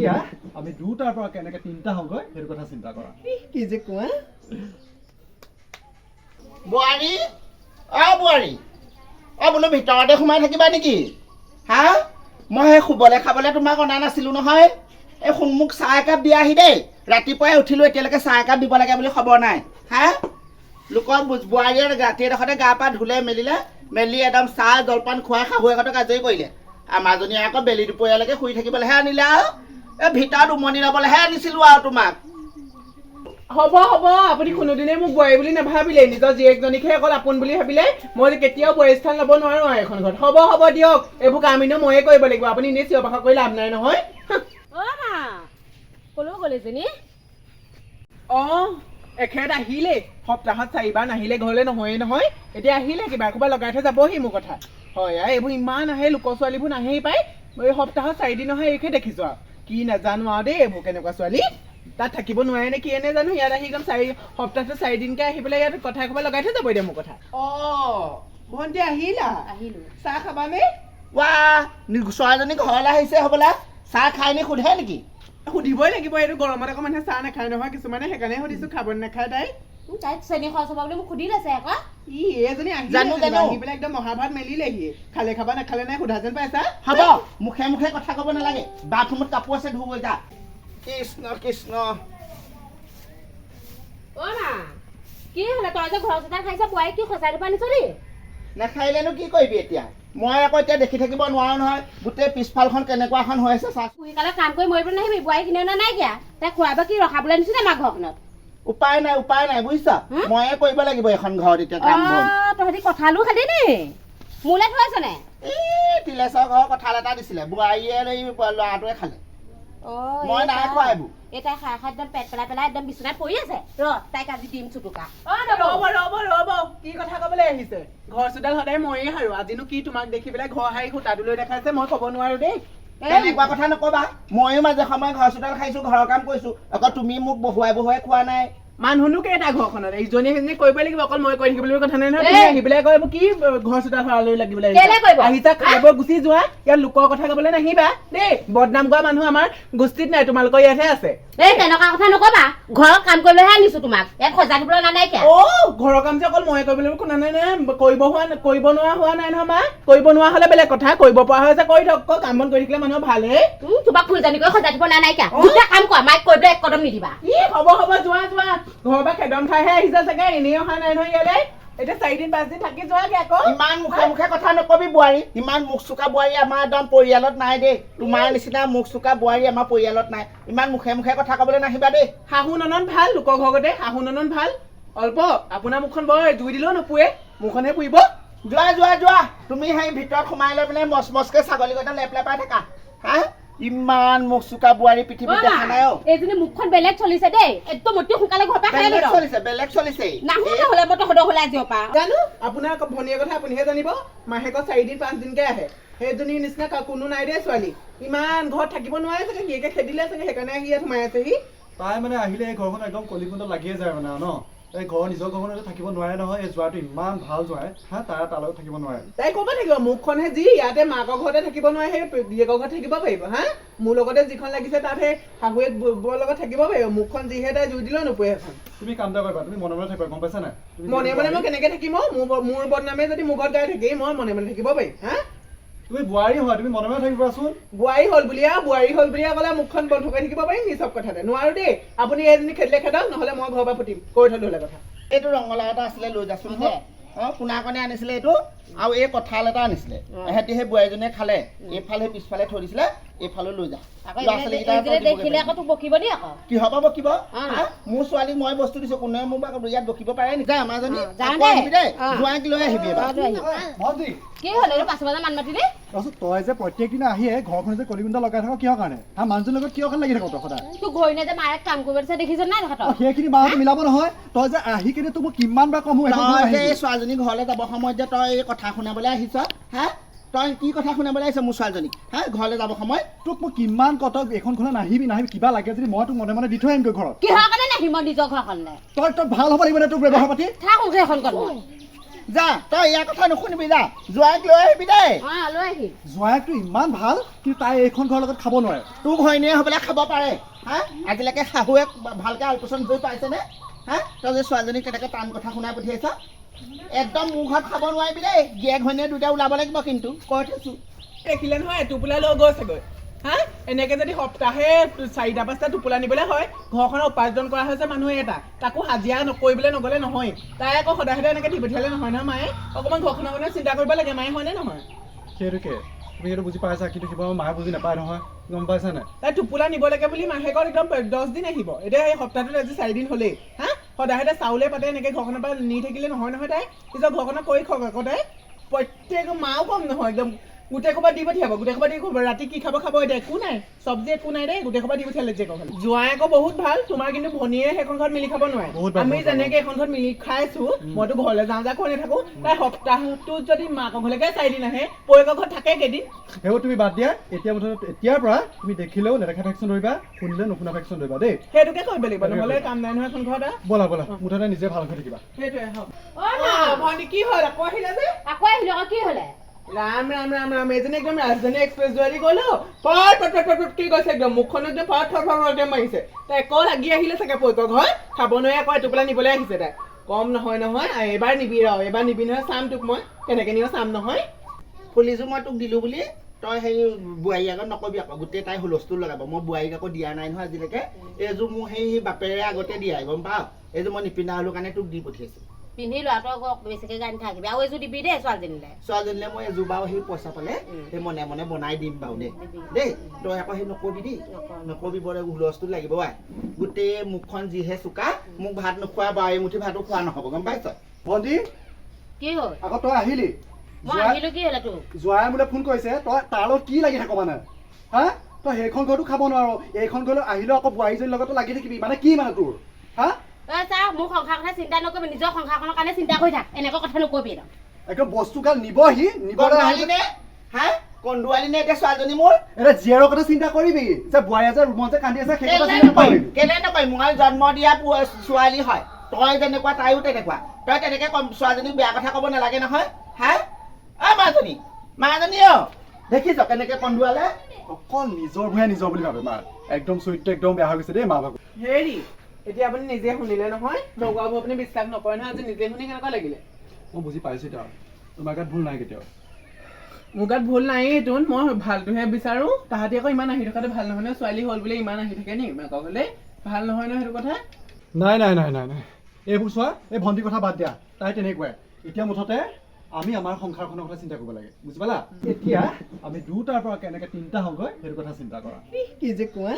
এতিয়া আমি দুটাৰ পৰা কেনেকে তিনিটা হওঁগৈ সেইটো কথা চিন্তা কৰা। কি যে কোৱা? বোৱাৰী? অ বোৱাৰী। অ বোলো ভিতৰতে সোমাই থাকিবা নেকি? হা? মই সেই শুবলৈ খাবলৈ তোমাক অনা নাছিলোঁ নহয়। এই শুন মোক চাহ একাপ দিয়াহি দেই। ৰাতিপুৱাই উঠিলোঁ এতিয়ালৈকে চাহ একাপ দিব লাগে বুলি খবৰ নাই। হা? লোকৰ বু- বোৱাৰীয়ে ৰাতি এডোখৰতে গা পা ধুলে মেলিলে মেলি একদম চাহ জলপান খুৱাই শাহুৱেকহঁতক আজৰি কৰিলে। আমাৰজনীয়ে আকৌ বেলি দুপৰীয়ালৈকে শুই থাকিবলৈহে আনিলে আৰু। এই ভিতৰত উমনি ল'বলৈহে আনিছিলোঁ আৰু তোমাক। হ'ব হ'ব আপুনি কোনোদিনে মোক বোৱাৰী বুলি নাভাবিলে নিজৰ জীয়েকজনীকহে অকল আপোন বুলি ভাবিলে মই কেতিয়াও বোৱাৰী স্থান ল'ব নোৱাৰো আৰু এখন ঘৰত। হ'ব হ'ব দিয়ক এইবোৰ কাম এনেও ময়ে কৰিব লাগিব আপুনি এনেই চিঞৰ বাখৰ কৰি লাভ নাই নহয়। কলৈ গ'ল অঁ এখেত আহিলেই সপ্তাহত চাৰিবাৰ নাহিলে ঘৰলৈ নহয়েই নহয় এতিয়া আহিলে কিবা ক'ৰবাত লগাই থৈ যাবহি মোৰ কথা। হয় আই এইবোৰ ইমান আহে লোকৰ ছোৱালীবোৰ নাহেই পাই এই সপ্তাহত চাৰিদিন অহা এইকে দেখিছো আৰু। কি নাজানো আৰু দেই এইবোৰ কেনেকুৱা ছোৱালী? তাত থাকিব নোৱাৰে নে কি এনে জানো ইয়াত আহি একদম চাৰি সপ্তাহটো চাৰিদিনকে আহি পেলাই ইয়াত কথা ক'ৰবাত লগাই থৈ যাব এতিয়া মোৰ কথা। অঁ ভণ্টি আহিলা? আহিলো। চাহ খাবানে? ৱা নি- ছোৱালীজনী ঘৰলৈ আহিছে হ'বলা। চাহ খাই নি সোধে নেকি? সুধিবই লাগিব এইটো গৰমত আকৌ মানুহে চাহ নাখায় নহয় কিছুমানে সেইকাৰণে সুধিছো খাব নে নাখায় তাই তাইক চেনি খৰচ হ'ব বুলি মোক সুধি লৈছে আকৌ। ই এজনী আহিলে জানো, যেনিবা, জানো। আহি পেলাই একদম মহাভাৰত মেলিলেহি। খালে খাবা নাখালে নাই সোধা যেন পাইছা? হ'ব। মুখে মুখে কথা ক'ব নালাগে। বাথৰুমত কাপোৰ আছে ধুব যা। কৃষ্ণ কৃষ্ণ। অ মা কি হ'লে তই যে ঘৰৰ চোতাল খাইছ বোৱাৰীক কি সঁচাই দিব আনিছ দেই নাখাইলেনো কি কৰিবি এতিয়া? মই আকৌ এতিয়া দেখি থাকিব নোৱাৰো নহয়। গোটেই পিছফালখন কেনেকুৱাখন হৈ আছে চা সোনকালে কাম কৰি মৰিব নাহিবি বোৱাৰী কিনে নাইকিয়া। তাই খোৱা বোৱা কি ৰখাবলৈ নিছিলে আমাৰ ঘৰখনত? উপায় নাই উপায় নাই বুজিছ? ময়ে কৰিব লাগিব এখন ঘৰত এতিয়া কাম বন। তহঁতি কঁঠালো খালি নি মোলৈ থৈছ নে? এই তিলেশ্বৰ ঘৰৰ কঁঠাল এটা দিছিলে বোৱাৰীয়ে এই ল'ৰাটোৱে খালে। মই নাই খোৱা এইবোৰ এই তাই খাই খাই একদম পেট পেলাই পেলাই একদম বিচনাত পৰি আছে। ৰ তাইক আজি দিম চুটুকা। অ ৰ'ব ৰ'ব ৰ'ব কি কথা ক'বলৈ আহিছে? ঘৰ চোতাল সদায় ময়ে হাৰো আজিনো কি তোমাক দেখি পেলাই ঘৰ সাৰি সূতাটো লৈ দেখাইছে মই ক'ব নোৱাৰো দেই। তেনেকুৱা কথা নকবা। ময়ো মাজে সময়ে ঘৰ চোতাল খাইছো ঘৰৰ কাম কৰিছো। আকৌ তুমি মোক বহুৱাই বহুৱাই খোৱা নাই। মানুহনো কেইটা ঘৰখনত? ইজনীয়ে সিজনীয়ে কৰিবই লাগিব অকল মই কৰি থাকিব কথা নাই নহয়! তুমি আহি পেলাই কয় কি ঘৰ চোতাল সৰালৈ লাগিব? আহিছা? খাই বৈ গুচি যোৱা ইয়াত লোকৰ কথা ক'বলৈ নাহিবা। দেই বদনাম কৰা মানুহ আমাৰ গোষ্ঠীত নাই তোমালোকৰ ইয়াতহে আছে। এই তেনেকুৱা কথা নকবা। ঘৰত কাম কৰিবলৈহে আনিছো তোমাক। ইয়াত সজাই দিবলৈ অনা নাইকিয়া। অ ঘৰৰ কাম যে অকল ময়ে কৰিব লাগিব শুনা নাই নাই কৰিব হোৱা কৰিব নোৱাৰা হোৱা নাই নহয় মা। কৰিব নোৱাৰা হ'লে বেলেগ কথা কৰিব পৰা হৈছে কৰি থক আকৌ কাম বন কৰি থাকিলে মানুহৰ ভালহে উম, তোমাক ফুলজানি কৰি সজাই দিব অ? দুটা কাম কৰা মাইক কৰিবলৈ এক কদম নিদিবা। ই হ'ব হ'ব যোৱা যোৱা। ঘৰৰ পৰা খেদন খাইহে আহিছে চাগে এনেই অহা নাই নহয় ইয়ালৈ। এতিয়া চাৰিদিন পাঁচদিন থাকি যোৱাগে আকৌ। ইমান মুখে মুখে কথা নকবি বোৱাৰী। ইমান মুখ চোকা বোৱাৰী আমাৰ একদম পৰিয়ালত নাই দেই। তোমাৰ নিচিনা মুখ চোকা বোৱাৰী আমাৰ পৰিয়ালত নাই। ইমান মুখে মুখে কথা ক'বলৈ নাহিবা দেই। শাহু ননন ভাল লোকৰ ঘৰতে। শাহু ননন ভাল। অল্প আপোনাৰ মুখখন বৰ জুই দিলেও নোপোৱে। মুখনহে পুৰিব। যোৱা যোৱা যোৱা। তুমি সেই ভিতৰত সোমাই লৈ পেলাই মচ মচকে লেপ লেপাই থাকা। হা? ইমান মুখ চোকা বোৱাৰী পৃথিৱীত দেখা নাই এইজনী মুখখন বেলেগ চলিছে দেই। একদম অতি সোনকালে ঘৰৰ পৰা বেলেগ চলিছে বেলেগ চলিছে। নাহো নহ'লে মই তহঁতৰ হ'লে আজিৰ পৰা। জানো আপোনাৰ আকৌ ভনীৰ কথা আপুনিহে জানিব। মাহেকত চাৰিদিন পাঁচদিনকে আহে। সেইজনীৰ নিচিনা কোনো নাই দেই ছোৱালী। ইমান ঘৰত থাকিব নোৱাৰে চাগে সিয়েকে খেদিলে চাগে সেইকাৰণে আহি ইয়াত সোমাই আছেহি। তাই মানে আহিলে এই ঘৰখন একদম কলিকুণ্ডত লাগিয়ে যায় মানে ন। এই ঘৰৰ নিজৰ ঘৰখনতে থাকিব নোৱাৰে নহয় এই যোৱাটো ইমান ভাল যোৱাই হা তাই তাৰ লগত থাকিব নোৱাৰে। তাই ক'ব থাকিব? মুখখনহে যি ইয়াতে মাকৰ ঘৰতে থাকিব নোৱাৰে সেই গিৰিয়েকৰ ঘৰত থাকিব পাৰিব হা? মোৰ লগতে যিখন লাগিছে তাত সেই শাহুৱেক বৰ লগত থাকিব পাৰিব। মুখখন যিহে তাই জুই দিলেও নোপোৱে এখন তুমি কাম এটা কৰিবা তুমি মনে মনে থাকিবা গম পাইছা নাই? মনে মনে মই কেনেকে থাকিম? মোৰ মোৰ বদনামে যদি মোৰ ঘৰত গাই থাকি মই মনে মনে থাকিব পাৰিম হা? তুমি বোৱাৰী হয় তুমি মনে মনে থাকিবাচোন। বোৱাৰী হ'ল বুলিয়া বোৱাৰী হ'ল বুলিয়া ক'লে মুখখন বন্ধ কৰি থাকিব পাৰিম নি চব কথাতে। নোৱাৰো দেই। আপুনি এইজনী খেদিলে খেদক নহ'লে মই ঘৰৰ পৰা ফুটিম কৈ থলো হ'লে কথা। এইটো ৰঙালাও এটা আছিলে লৈ যাচোন দে। অ পোনাকণে আনিছিলে এইটো আৰু এই কঁঠাল এটা আনিছিলে। এহেঁতি সেই বোৱাৰীজনীয়ে খালে। এইফালে সেই পিছফালে থৈ দিছিলে। এইফালে লৈ যা। দেখিলে আকৌ তোক বকিব আকৌ। কিহৰ বকিব? মোৰ ছোৱালীক মই বস্তু দিছো কোনেও মোক ইয়াত বকিব পাৰে নেকি। জোঁৱাইক লৈ আহিবি কি হ'ল এইটো পাঁচ মান মাতিলি? তই যে প্ৰত্যেক দিনা আহিয়ে ঘৰখন যে কলিকুণ্ড লগাই থাক কিহৰ কাৰণে? হা মানুহটোৰ লগত কিয় কাৰণে লাগি থাক তই সদায়? তোৰ ঘৈণীয়ে যে মায়ে কাম কৰিব দিছে দেখিছ নাই তহঁতৰ? সেইখিনি মাহত মিলাব নহয়। তই যে আহি কিনে তোক মই কিমান বাৰ কম ছোৱালীজনী ঘৰলৈ যাব সময়ত যে তই এই কথা শুনাবলৈ আহিছ হা? তই কি কথা শুনাবলৈ আহিছ মোৰ ছোৱালীজনীক হা ঘৰলৈ যাব সময়ত তোক মই কিমান কত এইখন খনে নাহিবি নাহিবি কিবা লাগে যদি মই তোক মনে মনে দি থৈ আহিমগৈ ঘৰত। কিহৰ কাৰণে নাহিম মই নিজৰ ঘৰখনলৈ তই তই ভাল হ'ব লাগিব নে তোৰ ব্যৱহাৰ পাতি? থাক সেইখন যা তই ইয়াৰ কথা নুশুনিবি যা। জোৱাইক লৈ আহিবি দেই। লৈ আহি জোৱাইকটো ইমান ভাল কিন্তু তাই এইখন ঘৰৰ লগত খাব নোৱাৰে। তোক ঘৈণীয়ে হ'বলৈ খাব পাৰে। হা আজিলৈকে শাহুৱে ভালকৈ আলপৈচান ধৰি পাইছেনে? হা তই যে ছোৱালীজনীক তেনেকৈ টান কথা শুনাই পঠিয়াইছ একদম মোৰ ঘৰত খাব নোৱাৰিবি দেই গিয়েক ঘৈণীয়ে দুটা ওলাব লাগিব কিন্তু কৈ থৈছোঁ। দেখিলে নহয় টোপোলা লৈ গৈছেগৈ। হা? এনেকে যদি সপ্তাহে চাৰিটা পাঁচটা টোপোলা নিবলৈ হয় ঘৰখনৰ উপাৰ্জন কৰা হৈছে মানুহে এটা। তাকো হাজিৰা নকৰিবলৈ নগ'লে নহয়। তাই আকৌ সদায় সদায় এনেকে দি পঠিয়ালে নহয় নহয় মায়ে? অকণমান ঘৰখনৰ কাৰণে চিন্তা কৰিব লাগে মায়ে হয়নে নহয়? সেইটোকে। তুমি সেইটো বুজি পাইছা কিন্তু কিবা মায়ে বুজি নাপায় নহয়। গম পাইছা নাই? তাই টোপোলা নিব লাগে বুলি মাহেকত একদম দহ দিন আহিব। এতিয়া সেই সপ্তাহটোত আজি চাৰিদিন হ'লেই। হা? সদায় সদায় চাউলে পাতে, এনেকে ঘৰখনৰ পৰা নি থাকিলে নহয় নহয় তাই। পিছত ঘৰখনত কৰি খক আকৌ তাই। প্ৰত্যেক মাও কম নহয়, একদম গোটেই ক'ৰবাত দি পঠিয়াব গোটেই ক'ৰবাত দি খাব ৰাতি কি খাব খাব এতিয়া একো নাই চব্জি একো নাই দেই গোটেই ক'ৰবাত দি পঠিয়ালে যে ক'ৰবাত জোৱাই আকৌ বহুত ভাল তোমাৰ কিন্তু ভনীয়ে সেইখন ঘৰত মিলি খাব নোৱাৰে। আমি। যেনেকে এখন ঘৰত মিলি খাইছো মইতো ঘৰলৈ যাওঁ যা কৈ নাথাকো তাই সপ্তাহটোত যদি মাকৰ ঘৰলৈকে চাৰিদিন আহে পৰিয়েকৰ ঘৰত থাকে কেইদিন। সেইবোৰ তুমি বাদ দিয়া এতিয়া মুঠতে এতিয়াৰ পৰা তুমি দেখিলেও নেদেখা ভেকচিন ধৰিবা শুনিলে নুশুনা ভেকচিন ধৰিবা দেই। সেইটোকে কৰিব লাগিব নহ'লে কাম নাই নহয় এখন ঘৰত। ব'লা ব'লা মুঠতে নিজে ভাল হৈ থাকিবা। সেইটোৱে হওক। ভণ্টি কি হ'ল? আকৌ আহিলা যে? আকৌ আহিলো আকৌ কি হ'লে? ৰাম ৰাম ৰাম ৰাম এইজনী একদম ৰাজধানী এক্সপ্ৰেছ যোৱাদি গ'লো। পট পট পট পট পট কি কৈছে একদম? মুখখন একদম ফট ফট ফট ফট মাৰিছে। তাই আকৌ লাগি আহিলে চাগে পৈকৰ ঘৰ খাব নোৱাৰি আকৌ এটোপোলা নিবলৈ আহিছে তাই কম নহয় নহয় আ, এইবাৰ নিবি ৰ এইবাৰ নিবি নহয় চাম তোক মই। কেনেকে নিব চাম নহয়? ফুলিযোৰ মই তোক দিলোঁ বুলি তই সেই বোৱাৰী আগত নকবি আকৌ গোটেই তাই হুলস্থুল লগাব। মই বোৱাৰীক আকৌ দিয়া নাই নহয় আজিলৈকে। এইযোৰ মোৰ সেই বাপেৰে আগতে দিয়াই গম পাৱ? এইযোৰ মই নিপিন্ধা হ'লো কাৰণে তোক দি পঠিয়াইছোঁ। পিন্ধি তই আকৌ বেছিকে গান থাকিবি আৰু এইযোৰ দিবি দেই ছোৱালীজনীলে। ছোৱালীজনীলে মই এযোৰ বাৰু সেই পইচা পালে সেই মনে মনে বনাই দিম বাৰু দেই। দেই তই আকৌ সেই নকবি দেই। নকবি বৰ হুলস্থুল লাগিব আই। গোটেই মুখখন যিহে চোকা মোক ভাত নোখোৱা বা এমুঠি ভাতো খোৱা নহ'ব গম পাইছ? ভণ্টি কি হ'ল? আকৌ তই আহিলি। মই জোৱাই- আহিলো কি হ'লে তোৰ জোৱাই মোলে ফোন কৰিছে তই তাৰ লগত কি লাগি থাক মানে? হা? তই সেইখন ঘৰতো খাব নোৱাৰ এইখন ঘৰলৈ আহিলেও আকৌ বোৱাৰীজনীৰ লগতো লাগি থাকিবি। মানে কি মানে তোৰ? হা? তই চা মোৰ সংসাৰ কথা চিন্তা নকৰিবি নিজৰ সংসাৰখনৰ কাৰণে চিন্তা কৰি থাক। এনেকুৱা কথা নকবি তই একদম বস্তুগাল নিবহি নিবলৈ আহিলে হা? কন্দুৱালি নে এতিয়া ছোৱালীজনী মোৰ? এতিয়া জীয়েৰৰ কথা চিন্তা কৰিবি যে বোৱাৰীয়ে যে ৰুমত যে কান্দি আছে সেই কথা চিন্তা কৰিবি কেলে নকৰিম মই জন্ম দিয়া ছোৱালী হয়। তই যেনেকুৱা তাইও তেনেকুৱা। তই তেনেকে ছোৱালীজনীক বেয়া কথা ক'ব নালাগে নহয়। হা? অ মাজনী মাজনী অ। দেখিছ কেনেকে কন্দুৱালে? অকল নিজৰ ভূঞা নিজৰ বুলি ভাবে মাৰ একদম চৰিত্ৰ একদম বেয়া হৈ গৈছে দেই মা ভাগৰ। হেৰি এতিয়া আপুনি নিজে শুনিলে নহয়। নগাঁওবোৰ আপুনি বিশ্বাস নকৰে নহয় আজি নিজে শুনি কেনেকুৱা লাগিলে? মই বুজি পাইছো এতিয়া। তোমাৰ গাত ভুল নাই কেতিয়াও? মোৰ গাত ভুল নাই এইটো মই ভালটোহে বিচাৰো। তাহাঁতি আকৌ ইমান আহি থকাটো ভাল নহয় নহয় ছোৱালী হ'ল বোলে ইমান আহি থাকে নি? মাকক হ'লে। ভাল নহয় নহয় সেইটো কথা? নাই নাই নাই নাই নাই। এইবোৰ চোৱা এই ভণ্টিৰ কথা বাদ দিয়া। তাই তেনেকুৱাই। এতিয়া মুঠতে আমি আমাৰ সংসাৰখনৰ কথা চিন্তা কৰিব লাগে। বুজি পালা? এতিয়া আমি দুটাৰ পৰা কেনেকে তিনিটা হওঁগৈ সেইটো কথা চিন্তা কৰা। কি যে কোৱা?